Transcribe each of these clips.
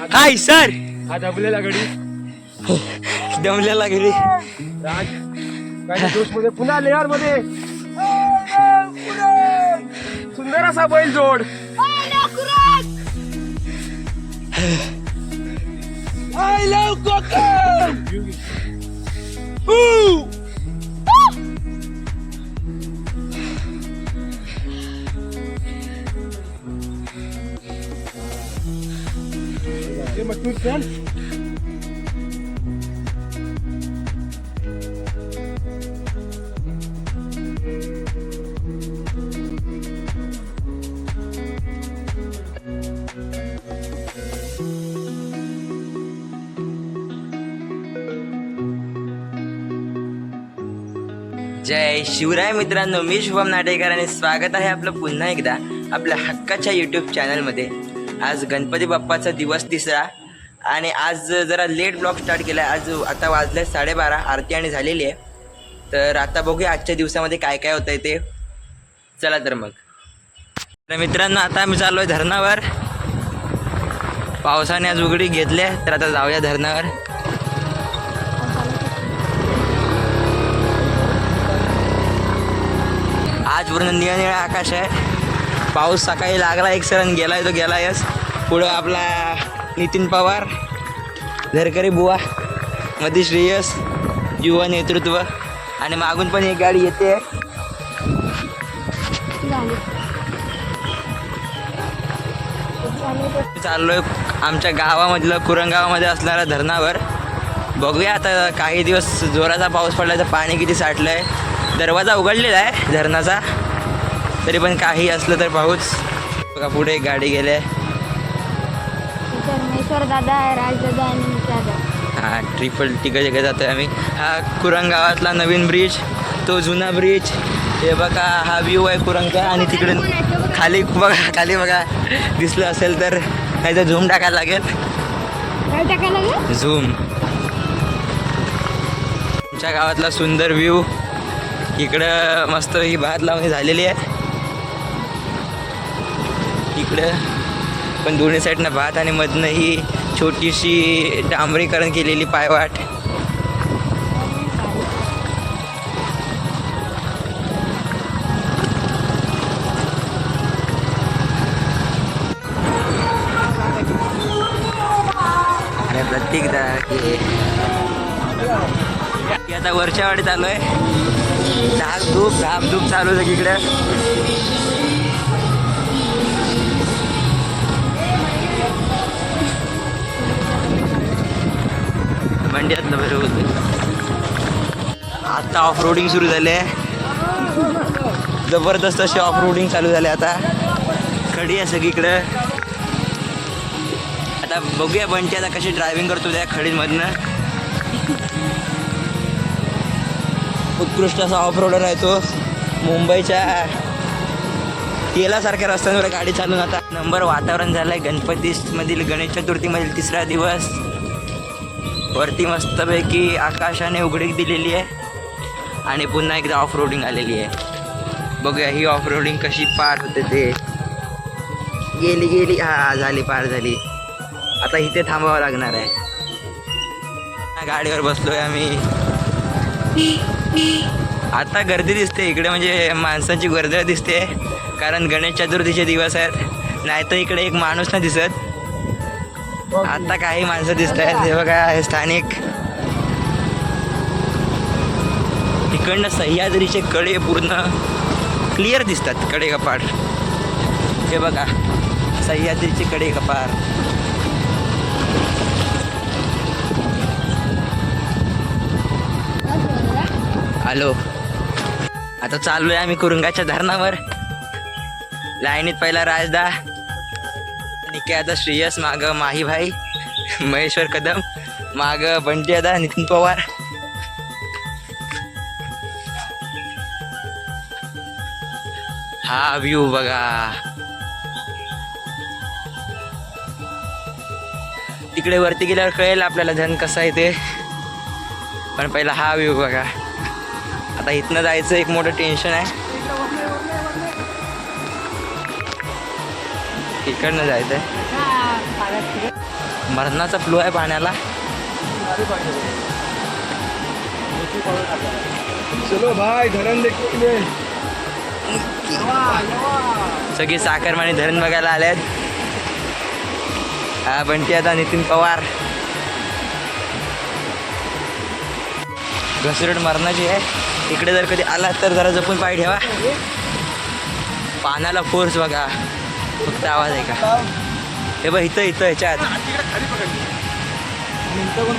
Hi sir. हा दबलेला गडी दमलेला राज काय जोशमध्ये पुन्हा लेअरमध्ये. सुंदर असा बैल जोड. आय लव कोकम हे जय शिवराय मित्रांनो मी शुभम नाटेकर आणि स्वागत आहे आपलं पुन्हा एकदा आपल्या हक्काच्या यूट्यूब चॅनलमध्ये आज गणपती बाप्पाचा दिवस तिसरा. आणि आज जरा लेट ब्लॉग स्टार्ट केला आज आता वाजले साडेबारा. आरती आणि झालेली आहे. तर आता बघूया आजच्या दिवसामध्ये काय काय होतं आहे ते. चला तर मग. तर मित्रांनो आता आम्ही चाललो आहे धरणावर. पावसाने आज उघडी घेतली तर आता जाऊया धरणावर. आज पूर्ण निळनिळा आकाश आहे. पाऊस सकाळी लागला एक सरण गेलाय तो गेलायच. पुढं आपला नितीन पवार धरकरी बुवा मध्ये श्रेयस युवा नेतृत्व आणि मागून पण एक गाडी येते. चाललोय आमच्या गावामधलं कुरंगावामध्ये असणाऱ्या धरणावर. बघूया आता काही दिवस जोराचा पाऊस पडला तर पाणी किती साठलं आहे दरवाजा उघडलेला आहे धरणाचा. तरी पण काही असलं तर पाऊस बघा पुढे एक गाडी गेले परमेश्वर दादा राजदादा आणि दादा हा ट्रिपल तिकडे तिकडे जातोय आम्ही. हा कुरंग गावातला नवीन ब्रिज तो जुना ब्रिज हे बघा हा व्ह्यू आहे कुरंगचा आणि तिकडे खाली बघा खाली बघा. दिसलं असेल तर नाही तर झूम टाकायला लागेल. काय टाकायला लागेल? झूम. आमच्या गावातला सुंदर व्ह्यू इकडं मस्त ही भात लावणी झालेली आहे. इकडं पण दोन्ही साईडनं भात आणि मधनं ही छोटीशी डांबरीकरण केलेली पायवाट. आणि प्रत्येकदा की आता वरच्या वाडीत आलो आहे धाक धूप धाप धूप चालू आहे इकडं मंड्यातलं बरं होतं. आता ऑफ रोडिंग सुरू झाले जबरदस्त असे ऑफ रोडिंग चालू झाले आता. खडी आहे सगळीकडं. आता बघूया बंटी आता कशी ड्रायव्हिंग करतो त्या खडीमधनं. उत्कृष्ट असा ऑफ रोडर आहे तो. मुंबईच्या तेलासारख्या रस्त्यांवर गाडी चालून आता. नंबर वातावरण झालं आहे गणपतीमधील गणेश चतुर्थीमधील तिसरा दिवस. वरती मस्तपैकी आकाशाने उघडीक दिलेली आहे. आणि पुन्हा एकदा ऑफ रोडिंग आलेली आहे. बघूया ही ऑफ रोडिंग कशी पार होते ते. गेली गेली. हा झाली पार झाली. आता इथे थांबावं लागणार आहे. गाडीवर बसलोय आम्ही. आता गर्दी दिसते इकडे म्हणजे माणसांची गर्दी दिसते. कारण गणेश चतुर्थीचे दिवस आहेत. नाहीतर इकडे एक माणूस नाही दिसत. आता काही माणसं दिसत आहेत हे बघा हे स्थानिक. तिकडनं सह्याद्रीचे कडे पूर्ण क्लिअर दिसतात कडे कपाट हे बघा सह्याद्रीचे कडे कपाट हॅलो. आता चाललोय आम्ही कुरुंगाच्या धरणावर. लाईनीत पहिला राजदा. निकेदा आता श्रेयस माग माही भाई महेश्वर कदम माग बंटी नितीन पवार. हा व्ह्यू बघा. तिकडे वरती गेल्यावर कळेल आपल्याला धन कसं आहे ते. पण पहिला हा व्ह्यू बघा. आता इथनं जायचं एक मोठं टेन्शन आहे. इकडनं जायचं आहे मरणाचा फ्लो आहे पाण्याला. चलो भाई धरण सगळे साखरमाणी धरण बघायला आलेत. हा बंटी आता नितीन पवार. घसरट मरणाची आहे. इकडे जर कधी आलात तर जरा जपून पाय ठेवा. पाण्याला फोर्स बघा. फक्त आवाज आहे का? हे बघ इथं इथं ह्याच्यात.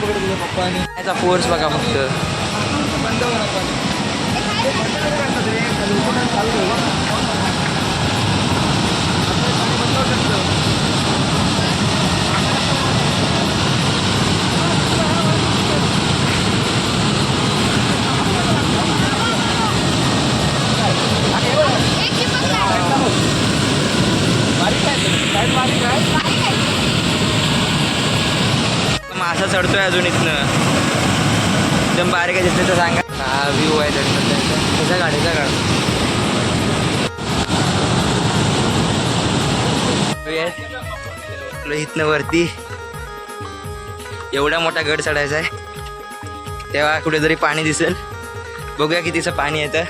पकडत याचा फोर्स बघा फक्त. बंद आपलं इथनं वरती. एवढा मोठा गड चढायचा आहे. तेव्हा कुठेतरी पाणी दिसेल. बघूया कितीचं पाणी येतं.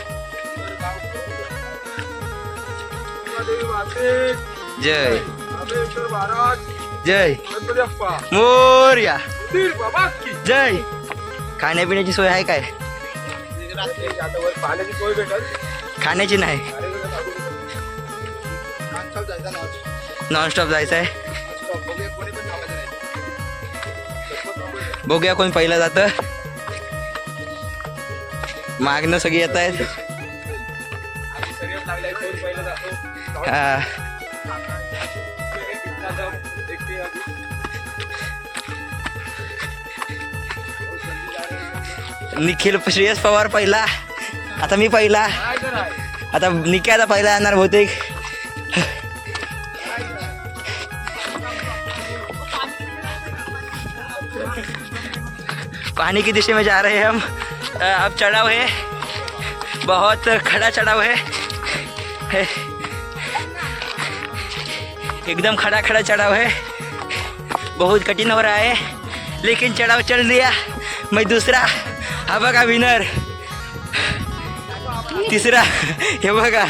जय. जय. मोर्या. जय. खाण्यापिण्याची सोय आहे काय? खाण्याची नाही. नॉनस्टॉप जायचं आहे. बघूया कोण पहिलं जातं. मागणं सगळी येत आहेत. निखिल श्रेयस पवार पहिला. आता मी पहिला. आता निकी पहिला येणार बहुतेक. पानी की दिशा में जा रहे हैं हम। अब चढ़ाव है। बहुत खड़ा चढ़ाव है। है। एकदम खड़ा खड़ा चढ़ाव है। बहुत कठिन हो रहा है लेकिन चढ़ाव चढ़ लिया मैं दूसरा हा बघा विनर तिसरा हे बघा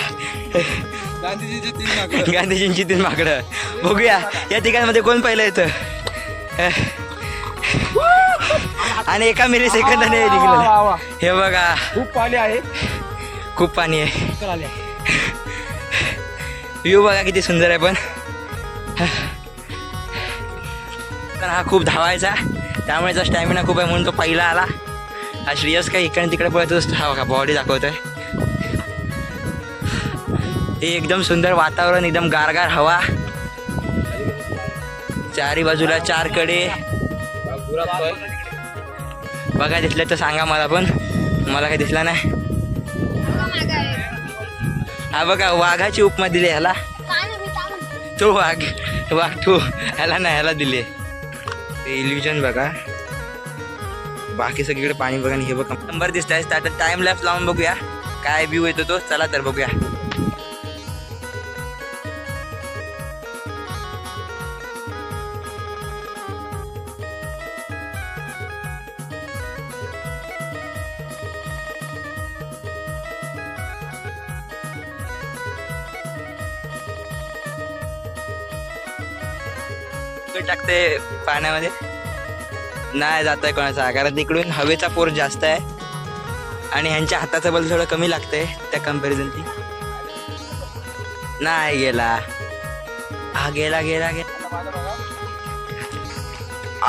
गांधीजीचे तीन मागं. गांधीजींची तीन माकडं बघूया या ठिकाणामध्ये कोण पहिलं येतं? आणि एका मिली सेकंदाने वा, वा, निघलं. वा. हे बघा. खूप पाणी आहे. खूप पाणी आहे. आले. व्ह्यू बघा किती सुंदर आहे पण. तर हा खूप धावायचा. त्यामुळे त्याचा स्टॅमिना खूप आहे म्हणून तो पहिला आला. हा श्रेयस काय इकडे तिकडे पळतो हा बघा बॉडी दाखवतोय. हे एकदम सुंदर वातावरण एकदम गारगार हवा. चारी बाजूला चारकडे. बघा दिसलं तर सांगा मला पण. मला काही दिसला नाही. हा बघा वाघाची उपमा दिली ह्याला. तो वाघ वाघ तो ह्याला नाही ह्याला दिले ते इल्युजन बघा. बाकी सगळीकडे पाणी बघा आणि हे बघा. नंबर दिसत आहे आता टाइम लॅप्स लावून बघूया. काय व्ह्यू येतो तो चला तर बघूया. बिस्किट टाकते पाण्यामध्ये. नाही जात आहे कोणाचा. कारण तिकडून हवेचा पोर जास्त आहे. आणि ह्यांच्या हाताचं बल थोडं कमी लागतंय त्या कंपॅरिझन ती. नाही गेला. हा गेला गेला गेला.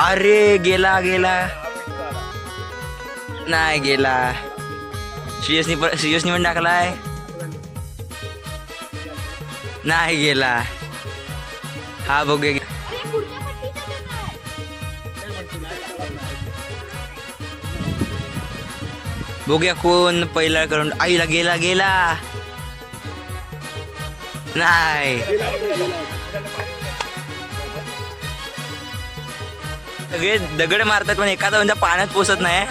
अरे गेला गेला. नाही गेला. श्रेयसनी पण श्रेयसनी पण टाकलाय. नाही गेला. हा बघ बघूया कोण पहिला करून. आईला गेला गेला. नाही. सगळे दगड मारतात पण एखादा म्हणजे पाण्यात पोसत नाही.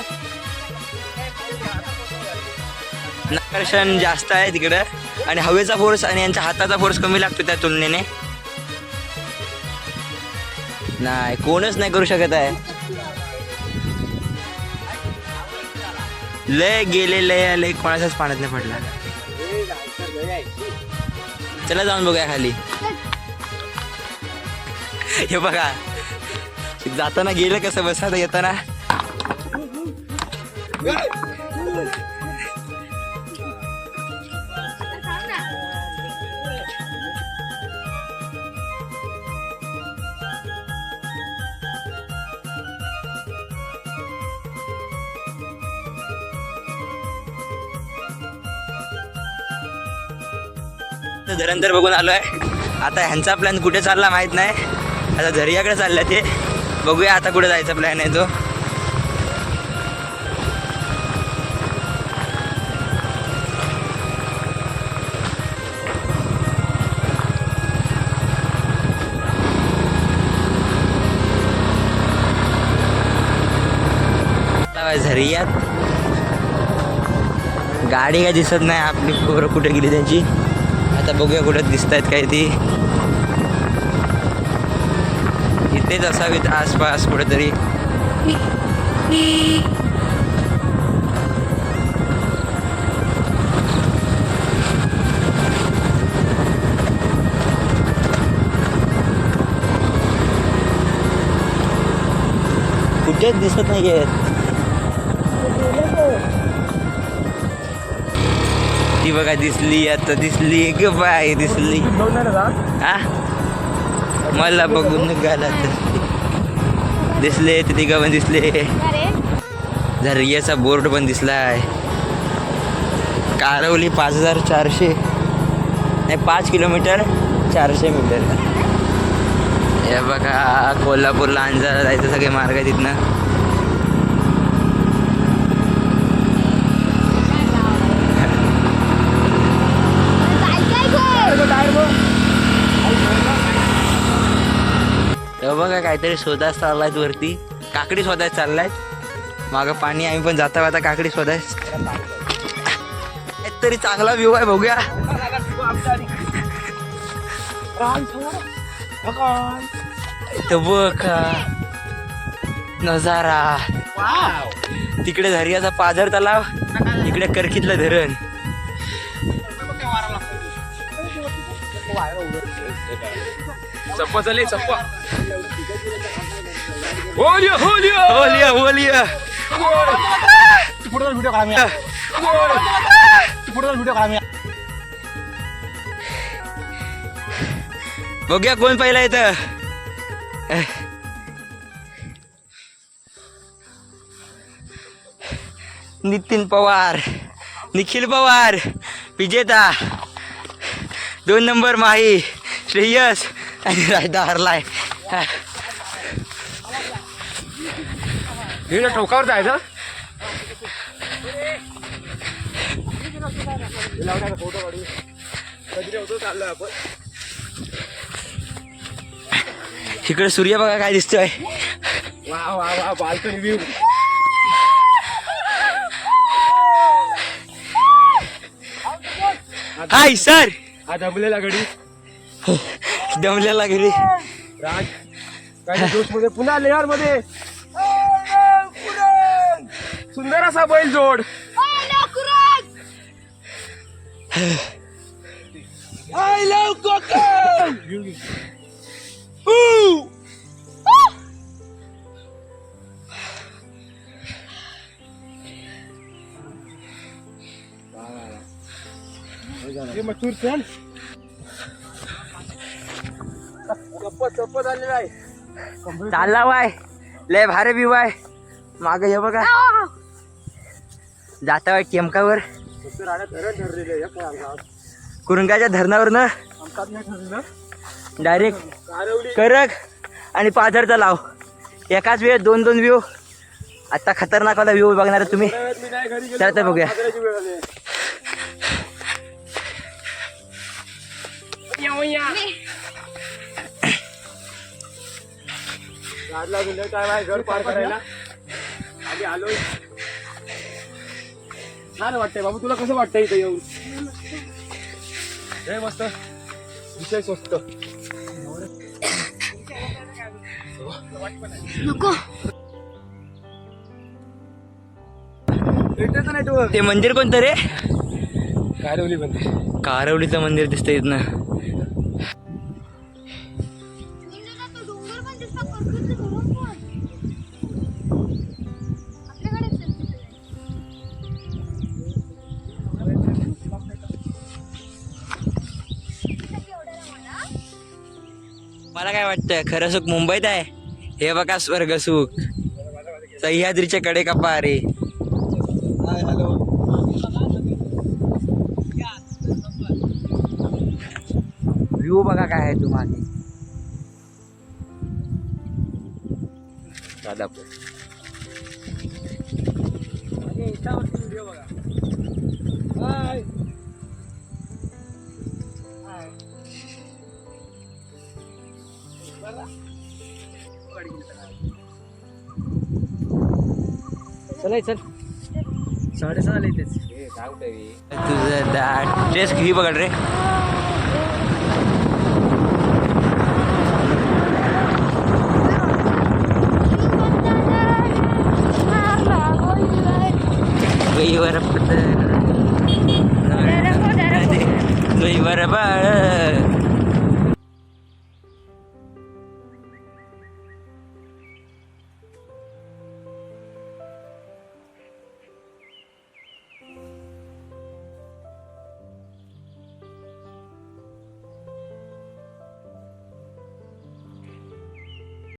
आकर्षण जास्त आहे तिकडं. आणि हवेचा फोर्स आणि यांच्या हाताचा फोर्स कमी लागतो त्या तुलनेने. नाही कोणच नाही करू शकत आहे. लय गेले लय आले कोणाच्याच पाण्यात नाही. पडला चला जाऊन बघूया खाली. हे बघा. जाताना गेलं कसं बसा येताना? तर धरण तर बघून आलोय. आता ह्यांचा प्लॅन कुठे चालला माहीत नाही. आता झरियाकडे चाललाय ते. बघूया आता कुठे जायचा प्लॅन आहे तो. झरियात. गाडी काय दिसत नाही. आपली पोरं कुठे गेली त्यांची? आता बघूया कुठे दिसत आहेत काय ती. इथेच असावीत आसपास कुठेतरी. कुठेच दिसत नाही आहेत बघा दिसली आता दिसली ग बाय दिसली. हा? मला बघून निघाला तर दिसले ते तिघं पण दिसले. झरियाचा बोर्ड पण दिसलाय. कारवली पाच हजार चारशे. नाही पाच किलोमीटर चारशे मीटर. हे बघा कोल्हापूरला अंजारा जायचं सगळे मार्ग आहे तिथनं तेव्हा बघा काहीतरी शोधायच चाललायत वरती. काकडी शोधायच चाललायत. मागं पाणी आम्ही पण जाता जाता काकडी शोधायच तरी चांगला व्ह्यू आहे बघूया. इथं बघ नजारा. तिकडे धर्याचा पाझर तलाव इकडे करकीतलं धरण. चप्पा चाले चप्पा. होलिया होलिया बोलिया बोलिया पुढे व्हिडिओ काढा मी पुढे व्हिडिओ काढा मी बघूया कोण पहिला येतं नितीन पवार निखिल पवार विजेता दोन नंबर माही श्रेयस आणि रायदा हरलाय हे टोकावर जायचं? इकडे सूर्य बघा काय दिसतोय. वा वा वा बाल्कनी व्ह्यू हाय सर! हा दबलेला गडी दमलेला घरी राज काय जोशमध्ये पुन्हा लेअरमध्ये. सुंदर असा बैल जोड. I love Konkan! हे! चल. चप्पत आलेला आहे. चालला वाय. लय भारी बी वाय. माग हे बघा. जाता वाट टेमकावर कुरुंगाच्या धरणावर ना डायरेक्ट करग करक आणि पाझरचा लाव. एकाच वेळ दोन दोन व्ह्यू आता खतरनाक वाला व्ह्यू बघणार आहे तुम्ही. चला तर बघूया. काय घर पार करायला. छान वाटतंय बाबू तुला कसं वाटतंय इथं येऊन? हे मस्त. विषय स्वस्त. नको. ते. मंदिर कोणतं रे? कारवली बंदी कारवलीचं मंदिर दिसतंय इथनं. काय वाटतं? खरं सुख मुंबईत आहे? हे बघा स्वर्ग सुख. सह्याद्रीच्या कडे का पारे? व्ह्यू बघा काय आहे तुम्हाला दादापूर व्हिडिओ बघा. चल चल. साडेसहा आले तेच तुझं ड्रेस घे बघा रे.